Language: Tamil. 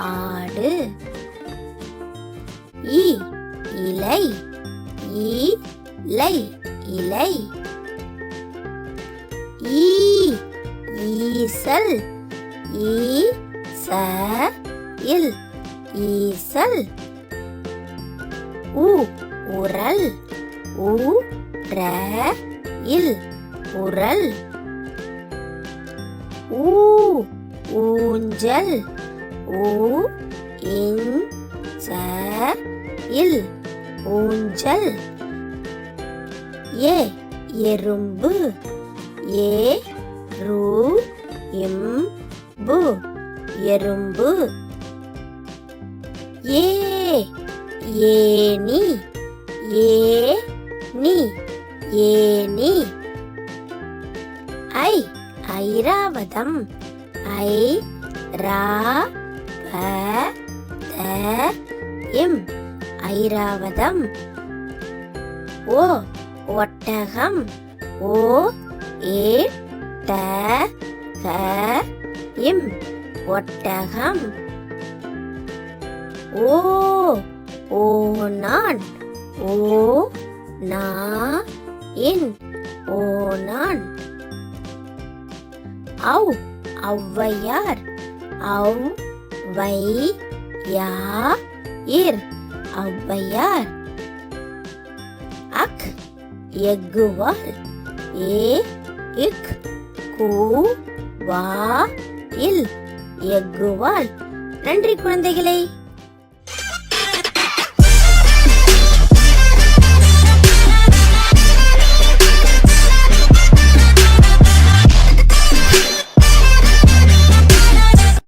ஆடு. இ இலை. இலை. இலை. ஈ ஈசல். ஈச இல். ஈசல். உ உரல். உ ர இல். உரல். ஊ ஊஞ்சல். ஊ இன் ச இல். ஊஞ்சல். ஏ எறும்பு. ஏ ரூ இம் பு எறும்பு. ஏ ஏனி ஏ நீ. ஏனி ஐ ஐராவதம். ஐ ரா ப த இம் ஐராவதம். ஓ ஒட்டகம். ஓ ஏ ட க இம் ஒட்டகம். ஓ ஓ நான். ஓ நா இன் ஓ நான். அவ் ஔவையார். அவ் வை யா இர் ஔவையார். அக் எக்குவால் ஏ இக் கூ வா இல் எக்குவால் நன்றி குழந்தைகளே.